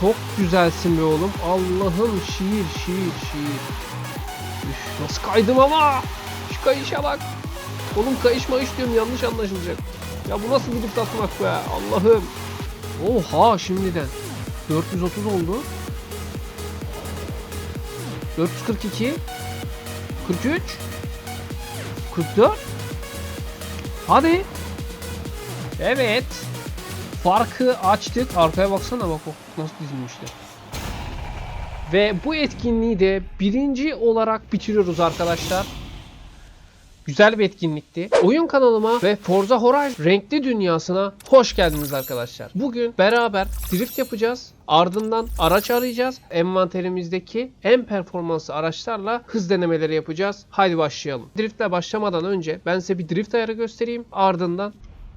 Çok güzelsin be oğlum. Allah'ım şiir şiir şiir. Üf, nasıl kaydım ama. Şu kayışa bak. Oğlum kayış mayış diyorum yanlış anlaşılacak. Ya bu nasıl gidip atmak be Allah'ım. Oha şimdiden. 430 oldu. 442 43 44 Hadi. Evet. Farkı açtık. Arkaya baksana bak o nasıl dizilmişti. Ve bu etkinliği de birinci olarak bitiriyoruz arkadaşlar. Güzel bir etkinlikti. Oyun kanalıma ve Forza Horizon renkli dünyasına hoş geldiniz arkadaşlar. Bugün beraber drift yapacağız. Ardından araç arayacağız. Envanterimizdeki en performanslı araçlarla hız denemeleri yapacağız. Haydi başlayalım. Driftle başlamadan önce ben size bir drift ayarı göstereyim. Ardından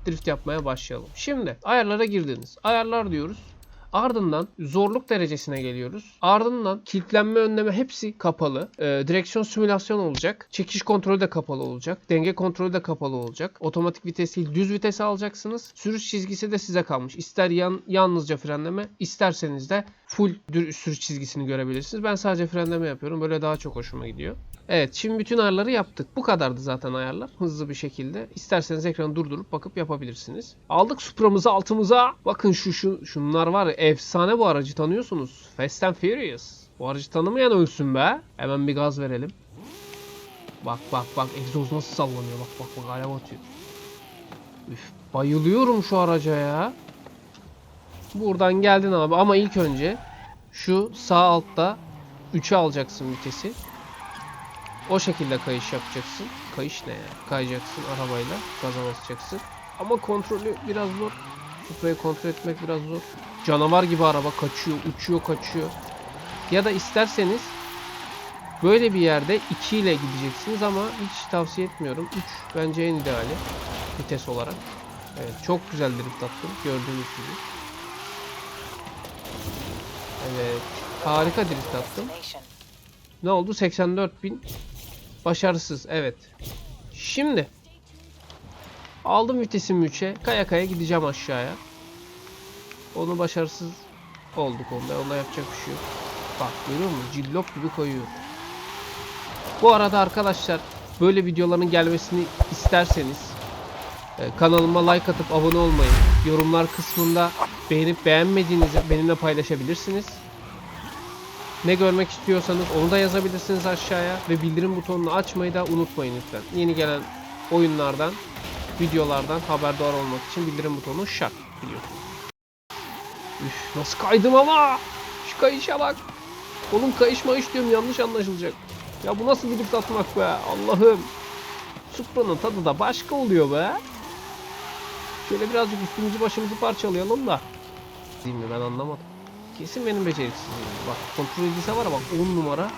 drift yapmaya başlayalım. Şimdi ayarlara girdiniz. Ayarlar diyoruz. Ardından zorluk derecesine geliyoruz. Ardından kilitlenme önleme hepsi kapalı. Ee, direksiyon simülasyon olacak. Çekiş kontrolü de kapalı olacak. Denge kontrolü de kapalı olacak. Otomatik vites değil düz vitese alacaksınız. Sürüş çizgisi de size kalmış. İster yan, yalnızca frenleme isterseniz de full sürüş çizgisini görebilirsiniz. Ben sadece frenleme yapıyorum. Böyle daha çok hoşuma gidiyor. Evet şimdi bütün ayarları yaptık. Bu kadardı zaten ayarlar. Hızlı bir şekilde. İsterseniz ekranı durdurup bakıp yapabilirsiniz. Aldık Supra'mızı altımıza. Bakın şu, şu şunlar var ya efsane bu aracı tanıyorsunuz. Fast and Furious. Bu aracı tanımayan ölsün be. Hemen bir gaz verelim. Bak bak bak egzoz nasıl sallanıyor. Bak bak bak alev atıyor. Üf, bayılıyorum şu araca ya. Buradan geldin abi ama ilk önce şu sağ altta 3'e alacaksın vitesi. O şekilde kayış yapacaksın. Kayış ne ya? Kayacaksın arabayla. Gaza basacaksın. Ama kontrolü biraz zor. Supra'yı kontrol etmek biraz zor. Canavar gibi araba kaçıyor, uçuyor, kaçıyor. Ya da isterseniz böyle bir yerde 2 ile gideceksiniz ama hiç tavsiye etmiyorum. 3 bence en ideali vites olarak. Evet çok güzel drift attım gördüğünüz gibi. Evet harika drift attım. Ne oldu? 84.000 başarısız. Evet. Şimdi aldım vitesimi 3'e. Kaya kaya gideceğim aşağıya. Onu başarısız olduk onda. Onda yapacak bir şey yok. Bak görüyor musun? Cillop gibi koyuyor. Bu arada arkadaşlar böyle videoların gelmesini isterseniz e, kanalıma like atıp abone olmayı, yorumlar kısmında beğenip beğenmediğinizi benimle paylaşabilirsiniz. Ne görmek istiyorsanız onu da yazabilirsiniz aşağıya ve bildirim butonunu açmayı da unutmayın lütfen. Yeni gelen oyunlardan, videolardan haberdar olmak için bildirim butonu şart biliyorsunuz. Üf nasıl kaydım ama! Şu kayışa bak! Oğlum kayış mayış diyorum yanlış anlaşılacak. Ya bu nasıl gidip atmak be Allah'ım. Supra'nın tadı da başka oluyor be. Şöyle birazcık üstümüzü başımızı parçalayalım da. Değil mi ben anlamadım. Kesin benim beceriksizliğim. Bak kontrol edilse var bak 10 numara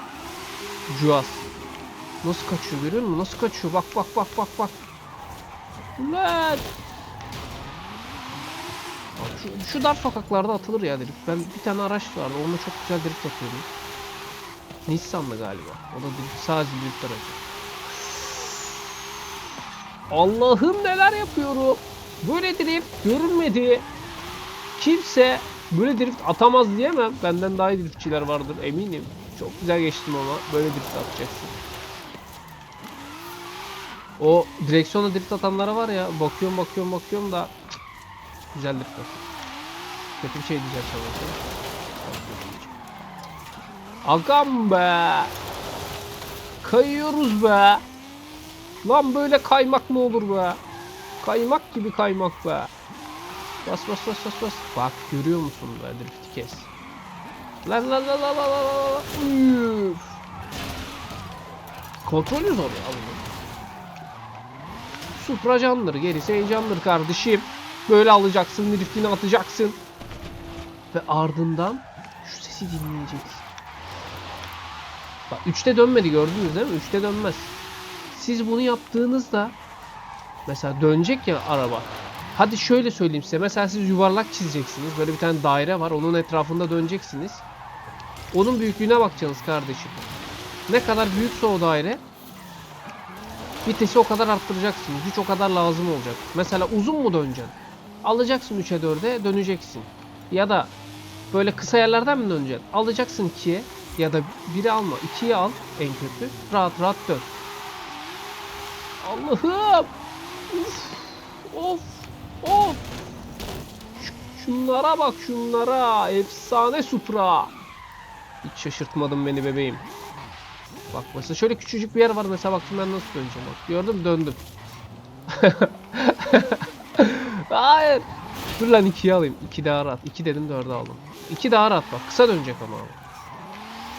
Cuas. Nasıl kaçıyor görüyor musun? Nasıl kaçıyor? Bak bak bak bak bak. Ulan. Şu, şu dar sokaklarda atılır ya drift. Ben bir tane araç vardı. Onunla çok güzel drift atıyordum. Nissan'dı galiba. O da drift, sadece drift aracı. Allah'ım neler yapıyorum. Böyle drift görünmedi. Kimse böyle drift atamaz diyemem. Benden daha iyi driftçiler vardır eminim. Çok güzel geçtim ama böyle drift atacaksın. O direksiyonla drift atanlara var ya bakıyorum bakıyorum bakıyorum da cık, güzel drift atıyor. Kötü bir şey diyeceğim sana. Agam be. Kayıyoruz be. Lan böyle kaymak mı olur be? Kaymak gibi kaymak be. Bas bas bas bas bas. Bak görüyor musun be drifti kes. La la la la la la la la. Üf. Kontrolü zor ya bunun. Supra candır gerisi heyecandır kardeşim. Böyle alacaksın driftini atacaksın. Ve ardından şu sesi dinleyeceksin. Bak 3'te dönmedi gördünüz değil mi? 3'te dönmez. Siz bunu yaptığınızda mesela dönecek ya araba. Hadi şöyle söyleyeyim size. Mesela siz yuvarlak çizeceksiniz. Böyle bir tane daire var. Onun etrafında döneceksiniz. Onun büyüklüğüne bakacaksınız kardeşim. Ne kadar büyükse o daire vitesi o kadar arttıracaksınız. Güç o kadar lazım olacak. Mesela uzun mu döneceksin? Alacaksın 3'e 4'e döneceksin. Ya da Böyle kısa yerlerden mi döneceksin? Alacaksın 2'ye ya da biri alma. 2'ye al en kötü. Rahat rahat dön. Allah'ım. Uf. Of. Of. Şunlara bak şunlara. Efsane Supra. Hiç şaşırtmadın beni bebeğim. Bak mesela şöyle küçücük bir yer var mesela bak ben nasıl döneceğim bak. Gördün mü döndüm. Hayır. Dur lan 2'yi alayım. 2 daha rahat. 2 dedim 4'ü aldım. 2 daha rahat bak. Kısa dönecek ama.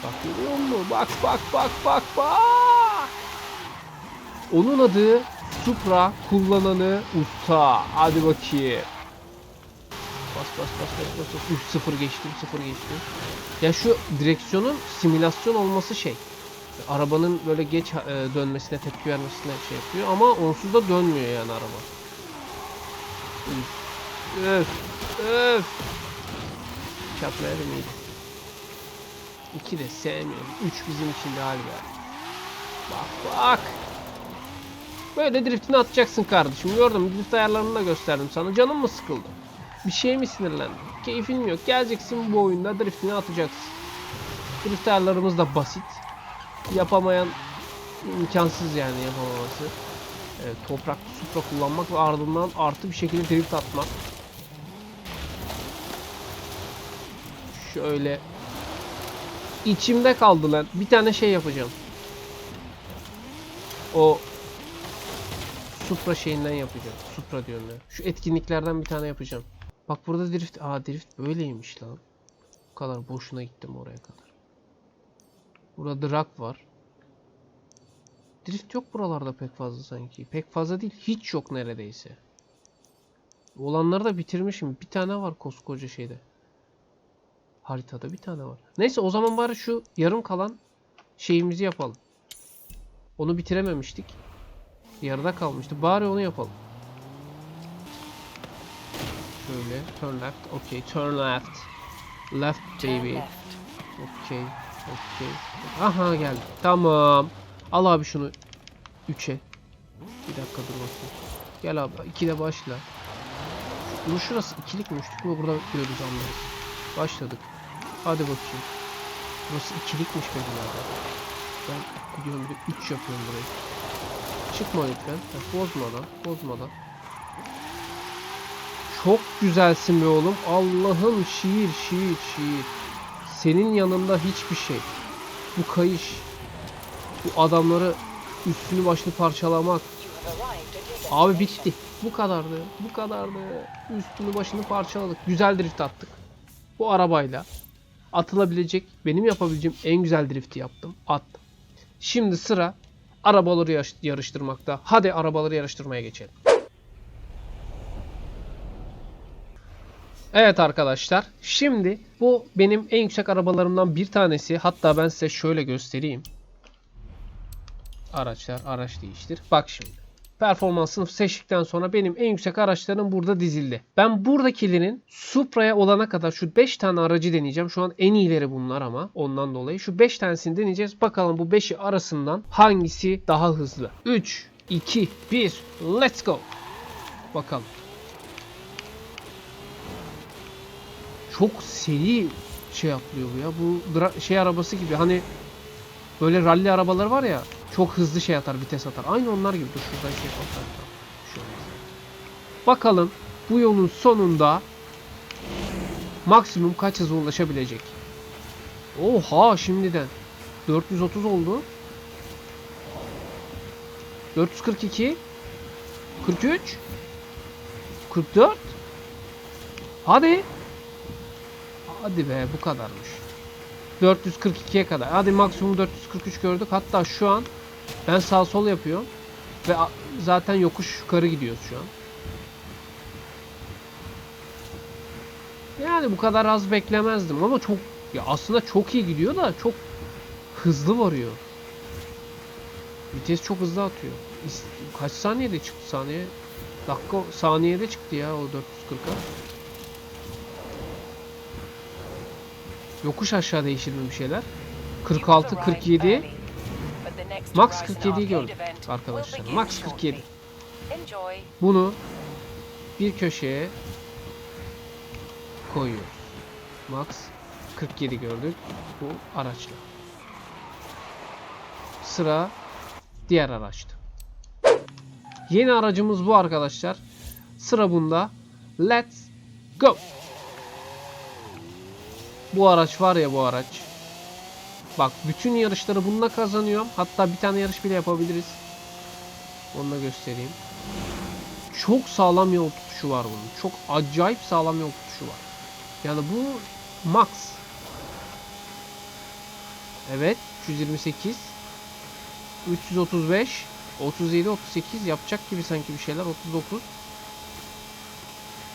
Bak görüyor musun? Bak bak bak bak bak. Onun adı Supra kullananı usta. Hadi bakayım. Bas bas bas bas bas. 3-0 geçtim 0 geçtim. Ya şu direksiyonun simülasyon olması şey. Arabanın böyle geç e, dönmesine tepki vermesine şey yapıyor ama onsuz da dönmüyor yani araba. Üf. Öf. Öf. Da mıydı? 2 de sevmiyorum. 3 bizim için bir yer. Bak bak. Böyle driftini atacaksın kardeşim. Gördün mü? Drift ayarlarını da gösterdim sana. Canın mı sıkıldı? Bir şey mi sinirlendin? Keyfin mi yok? Geleceksin bu oyunda driftini atacaksın. Drift ayarlarımız da basit. Yapamayan imkansız yani yapamaması. Evet, toprak supra kullanmak ve ardından artı bir şekilde drift atmak. Şöyle içimde kaldı lan. Bir tane şey yapacağım. O Supra şeyinden yapacağım. Supra diyorum ya. Şu etkinliklerden bir tane yapacağım. Bak burada drift. Aa drift böyleymiş lan. Bu kadar boşuna gittim oraya kadar. Burada drag var. Drift yok buralarda pek fazla sanki. Pek fazla değil. Hiç yok neredeyse. Olanları da bitirmişim. Bir tane var koskoca şeyde. Haritada bir tane var. Neyse o zaman bari şu yarım kalan şeyimizi yapalım. Onu bitirememiştik. Yarıda kalmıştı. Bari onu yapalım. Şöyle turn left. Okay, turn left. Left baby. Okay. Okay. Aha geldi. Tamam. Al abi şunu 3'e. Bir dakika dur bakayım. Gel abi 2'de başla. Bu şurası ikilik mi üçlük mü burada görürüz anlarız. Başladık. Hadi bakayım. Burası ikilikmiş be birader. Ben gidiyorum bir de 3 yapıyorum burayı. Çıkma lütfen. Bozmadan, bozmadan. Çok güzelsin be oğlum. Allah'ım şiir, şiir, şiir. Senin yanında hiçbir şey. Bu kayış. Bu adamları üstünü başını parçalamak. Abi bitti. Bu kadardı. Bu kadardı. Üstünü başını parçaladık. Güzel drift attık. Bu arabayla atılabilecek, benim yapabileceğim en güzel drifti yaptım. Attım. Şimdi sıra arabaları yarış- yarıştırmakta. Hadi arabaları yarıştırmaya geçelim. Evet arkadaşlar. Şimdi bu benim en yüksek arabalarımdan bir tanesi. Hatta ben size şöyle göstereyim. Araçlar, araç değiştir. Bak şimdi. Performansını seçtikten sonra benim en yüksek araçlarım burada dizildi. Ben buradakilerin Supra'ya olana kadar şu 5 tane aracı deneyeceğim. Şu an en iyileri bunlar ama ondan dolayı. Şu 5 tanesini deneyeceğiz. Bakalım bu 5'i arasından hangisi daha hızlı. 3, 2, 1, let's go. Bakalım. Çok seri şey yapıyor bu ya. Bu şey arabası gibi hani böyle rally arabaları var ya çok hızlı şey atar, vites atar. Aynı onlar gibi. Dur şuradan şey atar. Şöyle. Bakalım bu yolun sonunda maksimum kaç hıza ulaşabilecek? Oha şimdiden. 430 oldu. 442 43 44 Hadi. Hadi be bu kadarmış. 442'ye kadar. Hadi maksimum 443 gördük. Hatta şu an ben sağ sol yapıyorum. Ve zaten yokuş yukarı gidiyoruz şu an. Yani bu kadar az beklemezdim ama çok ya aslında çok iyi gidiyor da çok hızlı varıyor. Vites çok hızlı atıyor. Kaç saniyede çıktı saniye? Dakika saniyede çıktı ya o 440'a. Yokuş aşağı değişir mi bir şeyler? 46, 47. Max 47'yi gördük arkadaşlar. Max 47. Bunu bir köşeye koyuyoruz. Max 47 gördük bu araçla. Sıra diğer araçta. Yeni aracımız bu arkadaşlar. Sıra bunda. Let's go. Bu araç var ya bu araç. Bak bütün yarışları bununla kazanıyorum. Hatta bir tane yarış bile yapabiliriz. Onu da göstereyim. Çok sağlam yol tutuşu var bunun. Çok acayip sağlam yol tutuşu var. Yani bu max. Evet 328 335 37 38 yapacak gibi sanki bir şeyler 39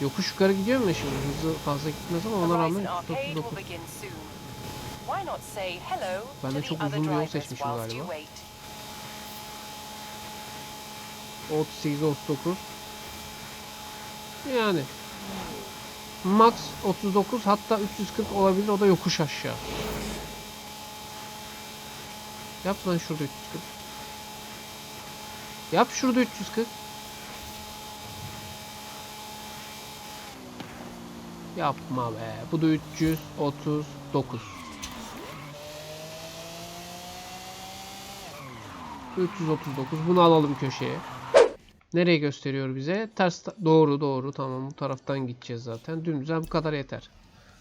Yokuş yukarı gidiyor mu şimdi? Hızlı fazla gitmez ama ona rağmen Horizon Arcade will 39. Ben de çok uzun bir yol seçmişim galiba. wait? 38 39 Yani Max 39 hatta 340 olabilir o da yokuş aşağı. Yap lan şurada 340. Yap şurada 340. Yapma be. Bu da 339. 339. Bunu alalım köşeye. Nereye gösteriyor bize? Ters doğru doğru tamam bu taraftan gideceğiz zaten. Dümdüz bu kadar yeter.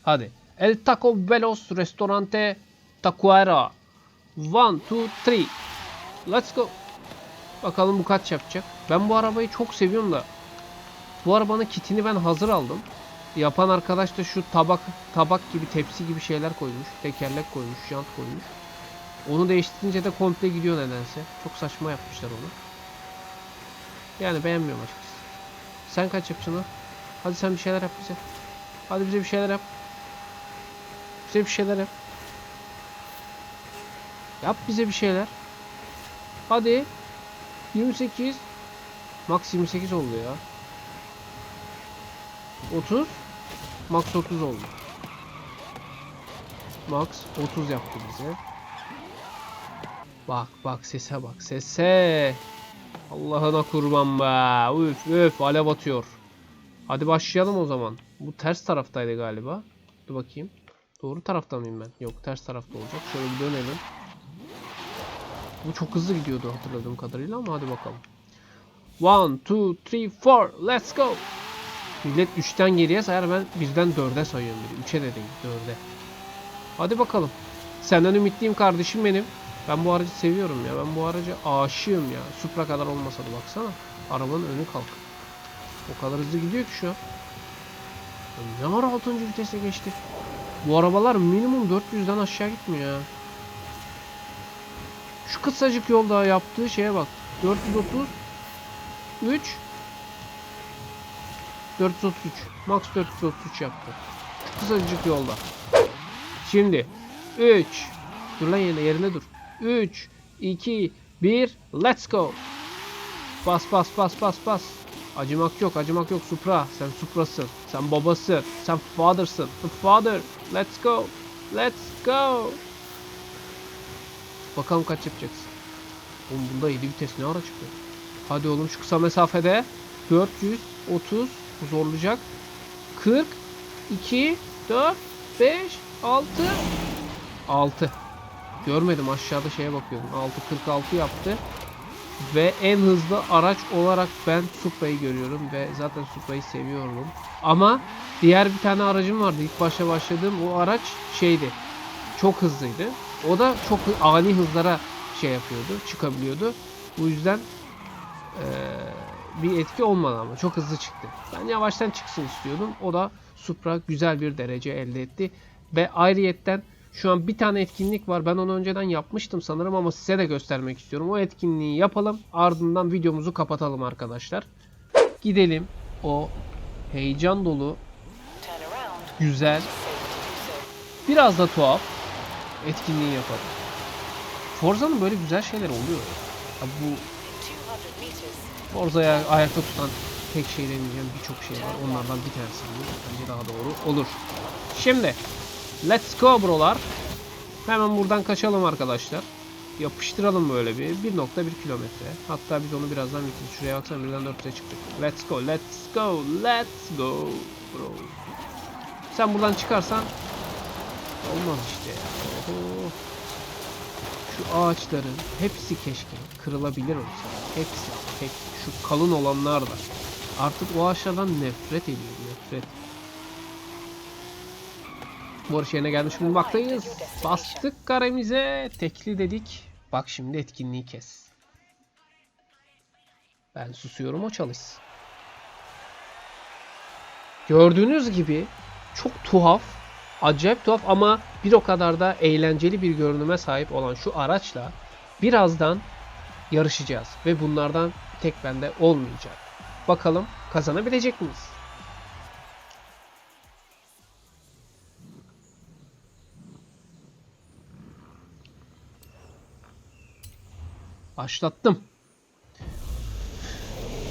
Hadi. El Taco Velos Restorante Taquera. 1 2 3. Let's go. Bakalım bu kaç yapacak. Ben bu arabayı çok seviyorum da. Bu arabanın kitini ben hazır aldım. Yapan arkadaş da şu tabak tabak gibi tepsi gibi şeyler koymuş. Tekerlek koymuş, jant koymuş. Onu değiştirince de komple gidiyor nedense. Çok saçma yapmışlar onu. Yani beğenmiyorum açıkçası. Sen kaç yapacaksın ha? Hadi sen bir şeyler yap bize. Hadi bize bir şeyler yap. Bize bir şeyler yap. Yap bize bir şeyler. Hadi. 28. Max 28 oldu ya. 30. Max 30 oldu. Max 30 yaptı bize. Bak bak sese bak sese. Allah'ına kurban be. Üf üf alev atıyor. Hadi başlayalım o zaman. Bu ters taraftaydı galiba. Dur bakayım. Doğru tarafta mıyım ben? Yok ters tarafta olacak. Şöyle bir dönelim. Bu çok hızlı gidiyordu hatırladığım kadarıyla ama hadi bakalım. 1, 2, 3, 4. Let's go. Millet 3'ten geriye sayar ben birden 4'e sayıyorum. 3'e de değil 4'e. Hadi bakalım. Senden ümitliyim kardeşim benim. Ben bu aracı seviyorum ya. Ben bu araca aşığım ya. Supra kadar olmasa da baksana. Arabanın önü kalk. O kadar hızlı gidiyor ki şu an. Ne var 6. vitese geçti. Bu arabalar minimum 400'den aşağı gitmiyor ya. Şu kısacık yolda yaptığı şeye bak. 430 3 433 Max 433 yaptı. Şu kısacık yolda. Şimdi 3 Dur lan yerine, yerine dur. 3 2 1 Let's go. Bas bas bas bas bas. Acımak yok, acımak yok Supra. Sen Supra'sın. Sen babası. Sen father'sın. The father. Let's go. Let's go. Bakalım kaç yapacaksın. Oğlum bunda 7 vites ne ara çıktı? Hadi oğlum şu kısa mesafede 430 bu zorlayacak. 40 2 4 5 6 6 Görmedim aşağıda şeye bakıyordum. 6.46 yaptı. Ve en hızlı araç olarak ben Supra'yı görüyorum ve zaten Supra'yı seviyorum. Ama diğer bir tane aracım vardı. İlk başta başladığım o araç şeydi. Çok hızlıydı. O da çok ani hızlara şey yapıyordu, çıkabiliyordu. Bu yüzden eee, bir etki olmadı ama çok hızlı çıktı. Ben yavaştan çıksın istiyordum. O da Supra güzel bir derece elde etti. Ve ayrıyetten şu an bir tane etkinlik var. Ben onu önceden yapmıştım sanırım ama size de göstermek istiyorum. O etkinliği yapalım. Ardından videomuzu kapatalım arkadaşlar. Gidelim o heyecan dolu, güzel, biraz da tuhaf etkinliği yapalım. Forza'nın böyle güzel şeyler oluyor. Ya bu In 200 meters, Forza'ya ayakta tutan tek şey demeyeceğim birçok şey var. Onlardan bir tanesi. Bence daha doğru olur. Şimdi let's go brolar. Hemen buradan kaçalım arkadaşlar. Yapıştıralım böyle bir 1.1 kilometre. Hatta biz onu birazdan bitiririz. Şuraya baksana birden 4'e çıktık. Let's go, let's go, let's go bro. Sen buradan çıkarsan Olmaz işte ya. Oho. Şu ağaçların hepsi keşke kırılabilir olsa. Hepsi. Tek, şu kalın olanlar da. Artık o ağaçlardan nefret ediyorum. Nefret. Barış yerine gelmiş bulunmaktayız. Bastık karemize. Tekli dedik. Bak şimdi etkinliği kes. Ben susuyorum o çalışsın. Gördüğünüz gibi çok tuhaf, acayip tuhaf ama bir o kadar da eğlenceli bir görünüme sahip olan şu araçla birazdan yarışacağız ve bunlardan tek bende olmayacak. Bakalım kazanabilecek miyiz? Başlattım.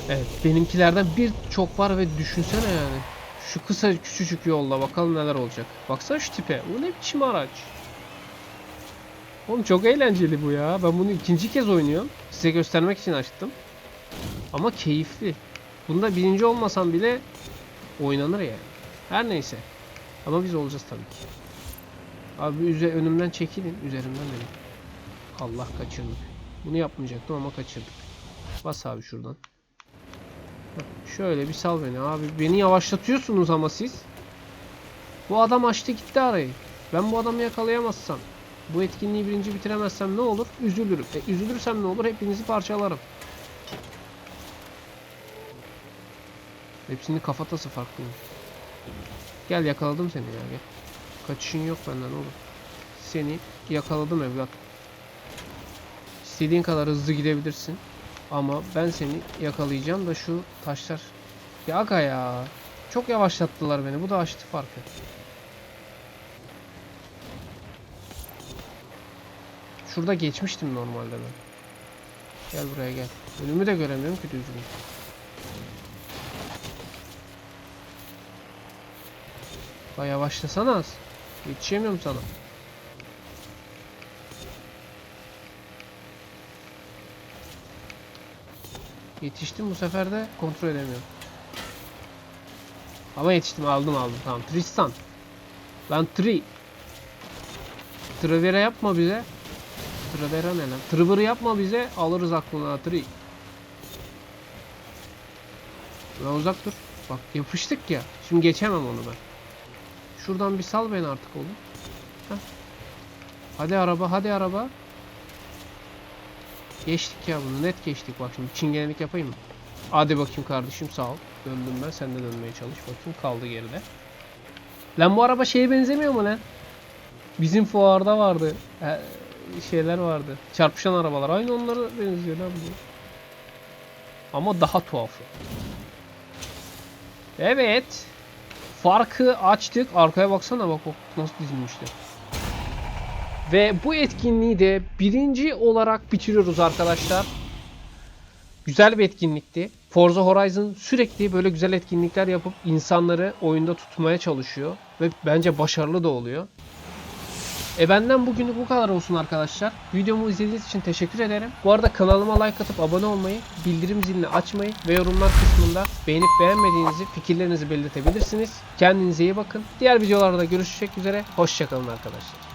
Evet benimkilerden bir çok var ve düşünsene yani. Şu kısa küçücük yolla bakalım neler olacak. Baksana şu tipe. Bu ne biçim araç? Oğlum çok eğlenceli bu ya. Ben bunu ikinci kez oynuyorum. Size göstermek için açtım. Ama keyifli. Bunda birinci olmasam bile oynanır yani. Her neyse. Ama biz olacağız tabii ki. Abi üze önümden çekilin. Üzerimden dedim. Allah kaçırdık. Bunu yapmayacaktım ama kaçırdık. Bas abi şuradan. Şöyle bir sal beni abi. Beni yavaşlatıyorsunuz ama siz. Bu adam açtı gitti arayı. Ben bu adamı yakalayamazsam, bu etkinliği birinci bitiremezsem ne olur? Üzülürüm. E, üzülürsem ne olur? Hepinizi parçalarım. Hepsinin kafatası farklı. Gel yakaladım seni ya gel. Kaçışın yok benden oğlum. Seni yakaladım evlat. İstediğin kadar hızlı gidebilirsin. Ama ben seni yakalayacağım da şu taşlar. Ya aga ya. Çok yavaşlattılar beni. Bu da açtı farkı. Şurada geçmiştim normalde ben. Gel buraya gel. Önümü de göremiyorum ki düzgün. La yavaşlasana az. Yetişemiyorum sana. Yetiştim bu sefer de kontrol edemiyorum. Ama yetiştim aldım aldım tamam. Tristan. Lan Tri. Trivera yapma bize. Trivera ne lan? Trivera yapma bize. Alırız aklına Tri. Lan uzak dur. Bak yapıştık ya. Şimdi geçemem onu ben. Şuradan bir sal beni artık oğlum. Heh. Hadi araba hadi araba. Geçtik ya bunu net geçtik bak şimdi çingenelik yapayım mı? Hadi bakayım kardeşim sağ ol. Döndüm ben sen de dönmeye çalış bakayım kaldı geride. Lan bu araba şeye benzemiyor mu lan? Bizim fuarda vardı. Ee, şeyler vardı. Çarpışan arabalar. Aynı onlara benziyor lan bu. Ama daha tuhafı. Evet. Farkı açtık. Arkaya baksana bak o nasıl dizilmişti. Ve bu etkinliği de birinci olarak bitiriyoruz arkadaşlar. Güzel bir etkinlikti. Forza Horizon sürekli böyle güzel etkinlikler yapıp insanları oyunda tutmaya çalışıyor. Ve bence başarılı da oluyor. E benden bugünlük bu kadar olsun arkadaşlar. Videomu izlediğiniz için teşekkür ederim. Bu arada kanalıma like atıp abone olmayı, bildirim zilini açmayı ve yorumlar kısmında beğenip beğenmediğinizi, fikirlerinizi belirtebilirsiniz. Kendinize iyi bakın. Diğer videolarda görüşecek üzere. Hoşçakalın arkadaşlar.